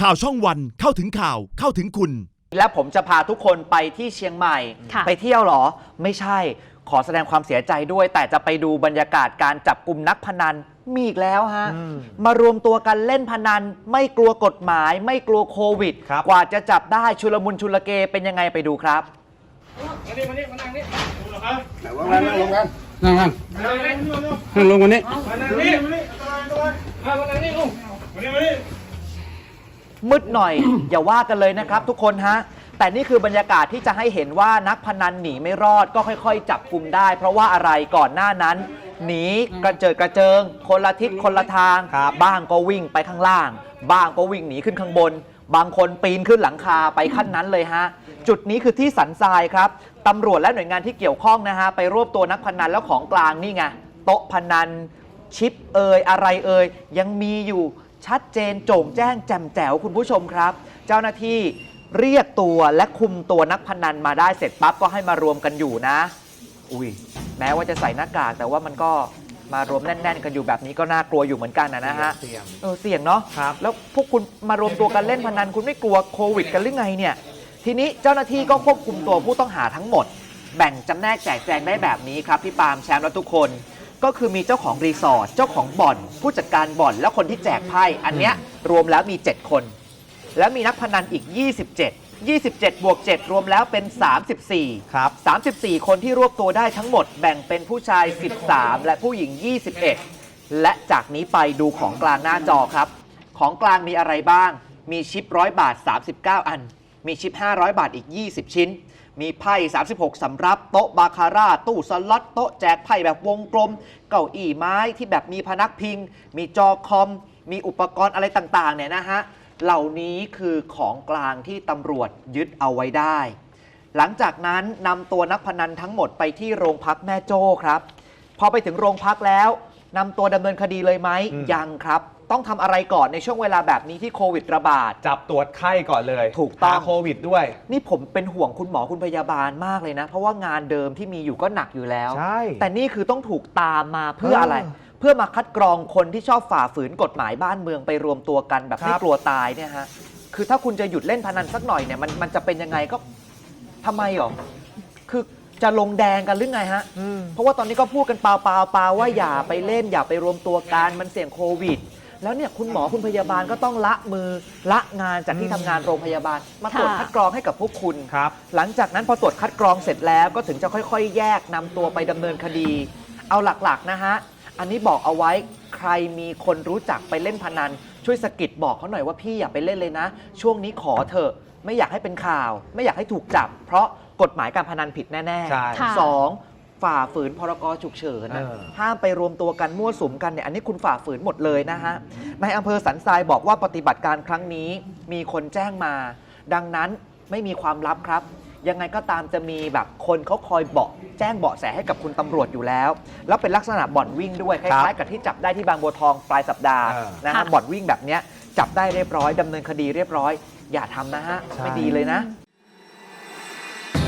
ข่าวช่องวันเข้าถึงข่าวเข้าถึงคุณ และผมจะพาทุกคนไปที่เชียงใหม่ ค่ะ ไปเที่ยวเหรอ ไม่ใช่ขอแสดงความเสียใจด้วย แต่จะไปดูบรรยากาศการจับกลุ่มนักพนันมีอีกแล้วฮะมารวมตัวกันเล่นพนัน ไม่กลัวกฎหมาย ไม่กลัวโควิด ครับ กว่าจะจับได้ชุลมุนชุลเกเป็นยังไงไปดูครับ มานี่มานี่มานั่งนี่ดูเหรอครับนั่งนั่งลงกันนั่งนั่งนั่งนี่นั่งลงกันนี่มานั่งนี่มานี่มามานั่งนี่ลุงมานี่มานี่ มืดหน่อย อย่าว่ากันเลยนะครับ ทุกคนฮะแต่นี่คือบรรยากาศที่จะให้เห็นว่านักพนันหนีไม่รอดก็ค่อยๆ จับกลุ่มได้ เพราะว่าอะไรก่อนหน้านั้นหนีกระเจิดกระเจิง คนละทิศคนละทางครับบ้างก็วิ่งไปข้างล่าง บ้างก็วิ่งหนีขึ้นข้างบน บางคนปีนขึ้นหลังคาไปขั้นนั้นเลยฮะ จุดนี้คือที่สันทรายครับตำรวจและหน่วยงานที่เกี่ยวข้องนะฮะไปรวบตัวนักพนันแล้วของกลางนี่ไงโต๊ะพนันชิปเอยอะไรเอยยังมีอยู่ ชัดเจนโจ่งแจ้งแจ่มแจ๋วคุณผู้ชมครับ เจ้าหน้าที่เรียกตัวและคุมตัวนักพนันมาได้เสร็จปั๊บก็ให้มารวมกันอยู่นะ อุ้ยแม้ว่าจะใส่หน้ากากแต่ว่ามันก็มารวมแน่น ๆ กันอยู่แบบนี้ก็น่ากลัวอยู่เหมือนกันนะนะฮะเสี่ยง เออเสี่ยงเนาะครับ แล้วพวกคุณมารวมตัวกันเล่นพนันคุณไม่กลัวโควิดกันหรือไงเนี่ย ทีนี้เจ้าหน้าที่ก็ควบคุมตัวผู้ต้องหาทั้งหมด แบ่งจำแนกแจกแจงได้แบบนี้ครับพี่ปาล์มแชมป์และทุกคน ก็คือมีเจ้าของรีสอร์ทเจ้าของบ่อน ผู้จัดการบ่อน และคนที่แจกไพ่อันเนี้ยรวมแล้วมี 7 คน แล้วมีนักพนันอีก 27 27 บวก 7 รวมแล้วเป็น 34 ครับ 34 คนที่รวบตัวได้ทั้งหมดแบ่งเป็นผู้ชาย 13 และผู้หญิง 21 และจากนี้ไปดูของกลางหน้าจอครับ ของกลางมีอะไรบ้าง มีชิปร้อยบาท 39 อัน มีชิป 500 บาทอีก 20 ชิ้น มีไพ่ 36 สำรับ โต๊ะบาคาร่า ตู้สล็อต โต๊ะแจกไพ่แบบวงกลม เก้าอี้ไม้ที่แบบมีพนักพิง มีจอคอม มีอุปกรณ์อะไรต่างๆ เนี่ยนะฮะ เหล่านี้คือของกลางที่ตำรวจยึดเอาไว้ได้ หลังจากนั้นนำตัวนักพนันทั้งหมดไปที่โรงพักแม่โจ้ครับ พอไปถึงโรงพักแล้วนำตัวดำเนินคดีเลยไหมอืมยังครับ ต้องทำอะไรก่อนในช่วงเวลาแบบนี้ที่โควิดระบาด จับตรวจไข้ก่อนเลยถูกต้อง หาโควิดด้วย นี่ผมเป็นห่วงคุณหมอคุณพยาบาลมากเลยนะ เพราะว่างานเดิมที่มีอยู่ก็หนักอยู่แล้ว ใช่แต่นี่คือต้องถูกตามมาเพื่อเออออะไรเพื่อมาคัดกรองคนที่ชอบฝ่าฝืนกฎหมายบ้านเมืองไปรวมตัวกันแบบครับไม่กลัวตายเนี่ยฮะคือถ้าคุณจะหยุดเล่นพนันสักหน่อยเนี่ยมันมันจะเป็นยังไงก็ทำไมหรอคือจะลงแดงกันหรือไงฮะอืมเพราะว่าตอนนี้ก็พูดกันเปล่าๆเปล่าว่าอย่าไปเล่นอย่าไปรวมตัวกันมันเสี่ยงโควิด แล้วเนี่ยคุณหมอคุณพยาบาลก็ต้องละมือละงานจากที่ทำงานโรงพยาบาล มาตรวจค่ะ คัดกรองให้กับพวกคุณ ครับ หลังจากนั้นพอตรวจคัดกรองเสร็จแล้วก็ถึงจะค่อยๆ แยกนำตัวไปดำเนินคดี เอาหลักๆนะฮะ อันนี้บอกเอาไว้ใครมีคนรู้จักไปเล่นพนัน ช่วยสะกิดบอกเขาหน่อยว่าพี่อย่าไปเล่นเลยนะ ช่วงนี้ขอเถอะไม่อยากให้เป็นข่าว ไม่อยากให้ถูกจับ เพราะกฎหมายการพนันผิดแน่ใช่ค่ะสอง ฝ่าฝืนพรกฉุกเฉินนะเออ ห้ามไปรวมตัวกันมั่วสุมกันเนี่ยอันนี้คุณฝ่าฝืนหมดเลยนะฮะในอำเภอสันทรายบอกว่าปฏิบัติการครั้งนี้มีคนแจ้งมา ดังนั้นไม่มีความลับครับ ยังไงก็ตามจะมีแบบคนเขาคอยเบาะแจ้งเบาะแสให้กับคุณตำรวจอยู่แล้ว แล้วเป็นลักษณะบ่อนวิ่งด้วยคล้ายๆกับที่จับได้ที่บางบัวทองปลายสัปดาห์เออ นะฮะค่ะ บ่อนวิ่งแบบเนี้ยจับได้เรียบร้อยดำเนินคดีเรียบร้อย อย่าทำนะฮะใช่ไม่ดีเลยนะ